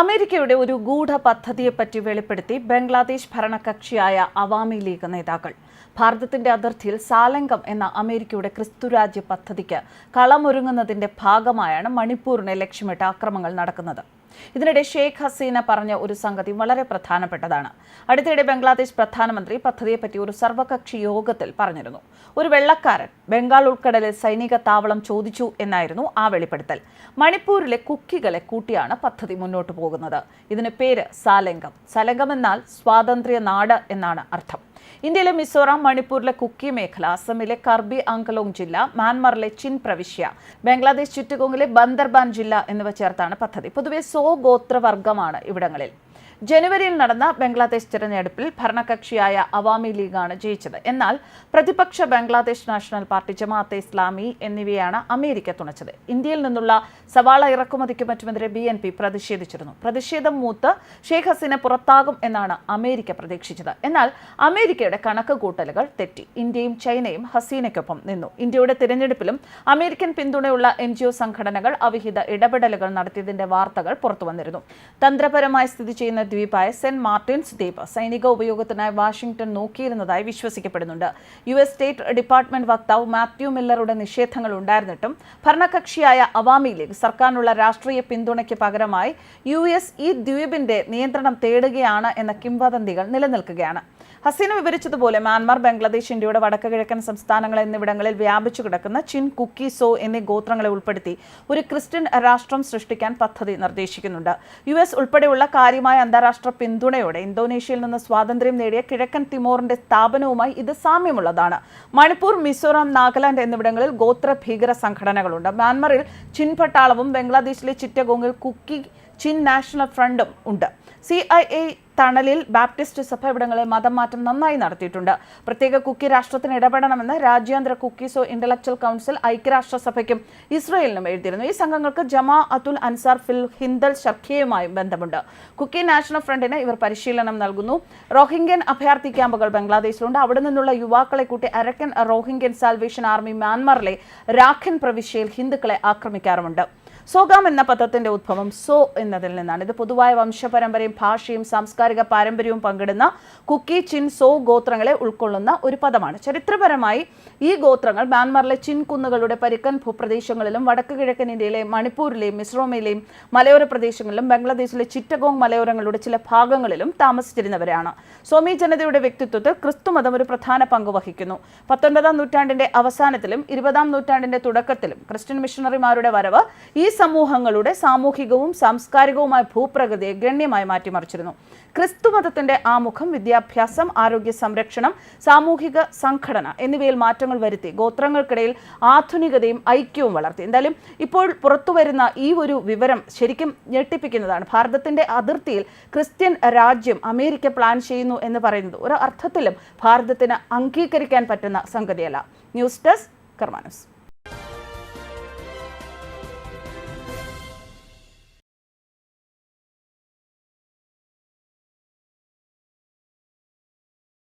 അമേരിക്കയുടെ ഒരു ഗൂഢ പദ്ധതിയെപ്പറ്റി വെളിപ്പെടുത്തി ബംഗ്ലാദേശ് ഭരണകക്ഷിയായ അവാമി ലീഗ് നേതാക്കൾ. ഭാരതത്തിന്റെ അതിർത്തിയിൽ സാലംഗം എന്ന അമേരിക്കയുടെ ക്രിസ്തുരാജ്യ പദ്ധതിക്ക് കളമൊരുങ്ങുന്നതിന്റെ ഭാഗമായാണ് മണിപ്പൂരിനെ ലക്ഷ്യമിട്ട് ആക്രമങ്ങൾ നടക്കുന്നത്. ഇതിനിടെ ഷെയ്ഖ് ഹസീന പറഞ്ഞ ഒരു സംഗതി വളരെ പ്രധാനപ്പെട്ടതാണ്. അടുത്തിടെ ബംഗ്ലാദേശ് പ്രധാനമന്ത്രി പദ്ധതിയെപ്പറ്റി ഒരു സർവകക്ഷി യോഗത്തിൽ പറഞ്ഞിരുന്നു. ഒരു വെള്ളക്കാരൻ ബംഗാൾ ഉൾക്കടലിൽ സൈനിക താവളം ചോദിച്ചു എന്നായിരുന്നു ആ വെളിപ്പെടുത്തൽ. മണിപ്പൂരിലെ കുക്കികളെ കൂട്ടിയാണ് പദ്ധതി മുന്നോട്ട് പോകുന്നത്. ഇതിന് പേര് സാലംഗം സലംഗം എന്നാൽ സ്വാതന്ത്ര്യ നാട് എന്നാണ് അർത്ഥം. ഇന്ത്യയിലെ മിസോറാം മണിപ്പൂരിലെ കുക്കി മേഖല അസമിലെ കർബി അങ്കലോങ് ജില്ല മ്യാൻമറിലെ ചിൻ പ്രവിശ്യ ബംഗ്ലാദേശ് ചുറ്റുകോങ്ങിലെ ബന്ദർബാൻ ജില്ല എന്നിവ ചേർത്താണ് പദ്ധതി. പൊതുവെ സോ ഗോത്രവർഗമാണ് ഇവിടങ്ങളിൽ. ജനുവരിയിൽ നടന്ന ബംഗ്ലാദേശ് തിരഞ്ഞെടുപ്പിൽ ഭരണകക്ഷിയായ അവാമി ലീഗാണ് ജയിച്ചത്. എന്നാൽ പ്രതിപക്ഷ ബംഗ്ലാദേശ് നാഷണൽ പാർട്ടി ജമാഅത്തെ ഇസ്ലാമി എന്നിവയാണ് അമേരിക്ക തുണച്ചത്. ഇന്ത്യയിൽ നിന്നുള്ള സവാള ഇറക്കുമതിക്ക് മറ്റുമെതിരെ ബി എൻ പി പ്രതിഷേധിച്ചിരുന്നു. പ്രതിഷേധം മൂത്ത് ഷെയ്ഖ് ഹസീന പുറത്താകും എന്നാണ് അമേരിക്ക പ്രതീക്ഷിച്ചത്. എന്നാൽ അമേരിക്കയുടെ കണക്ക് കൂട്ടലുകൾ തെറ്റി. ഇന്ത്യയും ചൈനയും ഹസീനയ്ക്കൊപ്പം നിന്നു. ഇന്ത്യയുടെ തിരഞ്ഞെടുപ്പിലും അമേരിക്കൻ പിന്തുണയുള്ള എൻ ജി ഒ സംഘടനകൾ അവിഹിത ഇടപെടലുകൾ നടത്തിയതിന്റെ വാർത്തകൾ പുറത്തുവന്നിരുന്നു. തന്ത്രപരമായി സ്ഥിതി ചെയ്യുന്ന ദ്വീപായ സെന്റ് മാർട്ടിൻസ് ദ്വീപ് സൈനിക ഉപയോഗത്തിനായി വാഷിംഗ്ടൺ നോക്കിയിരുന്നതായി വിശ്വസിക്കപ്പെടുന്നുണ്ട്. യു എസ് സ്റ്റേറ്റ് ഡിപ്പാർട്ട്മെന്റ് വക്താവ് മാത്യു മില്ലറുടെ നിഷേധങ്ങൾ ഉണ്ടായിരുന്നിട്ടും ഭരണകക്ഷിയായ അവാമി ലീഗ് സർക്കാരിനുള്ള രാഷ്ട്രീയ പിന്തുണയ്ക്ക് പകരമായി യു എസ് ഈ ദ്വീപിന്റെ നിയന്ത്രണം തേടുകയാണ് എന്ന കിംവദന്തികൾ നിലനിൽക്കുകയാണ്. ഹസീന വിവരിച്ചതുപോലെ മ്യാൻമാർ ബംഗ്ലാദേശ് ഇന്ത്യയുടെ വടക്ക് കിഴക്കൻ സംസ്ഥാനങ്ങൾ എന്നിവിടങ്ങളിൽ വ്യാപിച്ചു കിടക്കുന്ന ചിൻ കുക്കി സോ എന്നീ ഗോത്രങ്ങളെ ഉൾപ്പെടുത്തി ഒരു ക്രിസ്ത്യൻ രാഷ്ട്രം സൃഷ്ടിക്കാൻ പദ്ധതി നിർദ്ദേശിക്കുന്നുണ്ട്. യു എസ് ഉൾപ്പെടെയുള്ള കാര്യമായ അന്താരാഷ്ട്ര പിന്തുണയോടെ ഇന്തോനേഷ്യയിൽ നിന്ന് സ്വാതന്ത്ര്യം നേടിയ കിഴക്കൻ തിമോറിന്റെ സ്ഥാപനവുമായി ഇത് സാമ്യമുള്ളതാണ്. മണിപ്പൂർ മിസോറാം നാഗാലാൻഡ് എന്നിവിടങ്ങളിൽ ഗോത്ര ഭീകര സംഘടനകളുണ്ട്. മ്യാൻമറിൽ ചിൻ പട്ടാളവും ബംഗ്ലാദേശിലെ ചിറ്റഗോങ്ങിൽ കുക്കി ചിൻ നാഷണൽ ഫ്രണ്ടും ഉണ്ട്. സി ഐ എ തണലിൽ ബാപ്റ്റിസ്റ്റ് സഭ ഇവിടങ്ങളിൽ മതം മാറ്റം നന്നായി നടത്തിയിട്ടുണ്ട്. പ്രത്യേക കുക്കി രാഷ്ട്രത്തിന് ഇടപെടണമെന്ന് രാജ്യാന്തര കുക്കീസോ ഇന്റലക്ച്വൽ കൗൺസിൽ ഐക്യരാഷ്ട്രസഭയ്ക്കും ഇസ്രയേലിനും എഴുതിയിരുന്നു. ഈ സംഘങ്ങൾക്ക് ജമാ അതുൽ അൻസാർ ഫിൽ ഹിന്ദൽ ഷർഖിയുമായും ബന്ധമുണ്ട്. കുക്കി നാഷണൽ ഫ്രണ്ടിന് ഇവർ പരിശീലനം നൽകുന്നു. റോഹിംഗ്യൻ അഭയാർത്ഥി ക്യാമ്പുകൾ ബംഗ്ലാദേശിലുണ്ട്. അവിടെ നിന്നുള്ള യുവാക്കളെ കൂട്ടി അരക്കൻ റോഹിംഗ്യൻ സാൽവേഷൻ ആർമി മ്യാൻമറിലെ രാഖൻ പ്രവിശ്യയിൽ ഹിന്ദുക്കളെ ആക്രമിക്കാറുമുണ്ട്. സോഗാം എന്ന പദത്തിന്റെ ഉദ്ഭവം സോ എന്നതിൽ നിന്നാണ്. ഇത് പൊതുവായ വംശപരമ്പരയും ഭാഷയും സാംസ്കാരിക പാരമ്പര്യവും പങ്കിടുന്ന കുക്കി ചിൻ സോ ഗോത്രങ്ങളെ ഉൾക്കൊള്ളുന്ന ഒരു പദമാണ്. ചരിത്രപരമായി ഈ ഗോത്രങ്ങൾ മ്യാൻമറിലെ ചിൻ കുന്നുകളുടെ പരിക്കൻ ഭൂപ്രദേശങ്ങളിലും വടക്ക് കിഴക്കൻ ഇന്ത്യയിലെ മണിപ്പൂരിലെയും മിസോറമിലെയും മലയോര പ്രദേശങ്ങളിലും ബംഗ്ലാദേശിലെ ചിറ്റഗോങ് മലയോരങ്ങളുടെ ചില ഭാഗങ്ങളിലും താമസിച്ചിരുന്നവരാണ്. സോമി ജനതയുടെ വ്യക്തിത്വത്തിൽ ക്രിസ്തുമതം ഒരു പ്രധാന പങ്ക് വഹിക്കുന്നു. പത്തൊൻപതാം നൂറ്റാണ്ടിന്റെ അവസാനത്തിലും ഇരുപതാം നൂറ്റാണ്ടിന്റെ തുടക്കത്തിലും ക്രിസ്ത്യൻ മിഷണറിമാരുടെ വരവ് ഈ സമൂഹങ്ങളുടെ സാമൂഹികവും സാംസ്കാരികവുമായ ഭൂപ്രകൃതിയെ ഗണ്യമായി മാറ്റിമറിച്ചിരുന്നു. ക്രിസ്തുമതത്തിന്റെ ആമുഖം വിദ്യാഭ്യാസം ആരോഗ്യ സംരക്ഷണം സാമൂഹിക സംഘടന എന്നിവയിൽ മാറ്റങ്ങൾ വരുത്തി ഗോത്രങ്ങൾക്കിടയിൽ ആധുനികതയും ഐക്യവും വളർത്തി. എന്തായാലും ഇപ്പോൾ പുറത്തുവരുന്ന ഈ ഒരു വിവരം ശരിക്കും ഞെട്ടിപ്പിക്കുന്നതാണ്. ഭാരതത്തിന്റെ അതിർത്തിയിൽ ക്രിസ്ത്യൻ രാജ്യം അമേരിക്ക പ്ലാൻ ചെയ്യുന്നു എന്ന് പറയുന്നത് ഒരു അർത്ഥത്തിലും ഭാരതത്തിന് അംഗീകരിക്കാൻ പറ്റുന്ന സംഗതിയല്ല. News desk കർമാനസ്.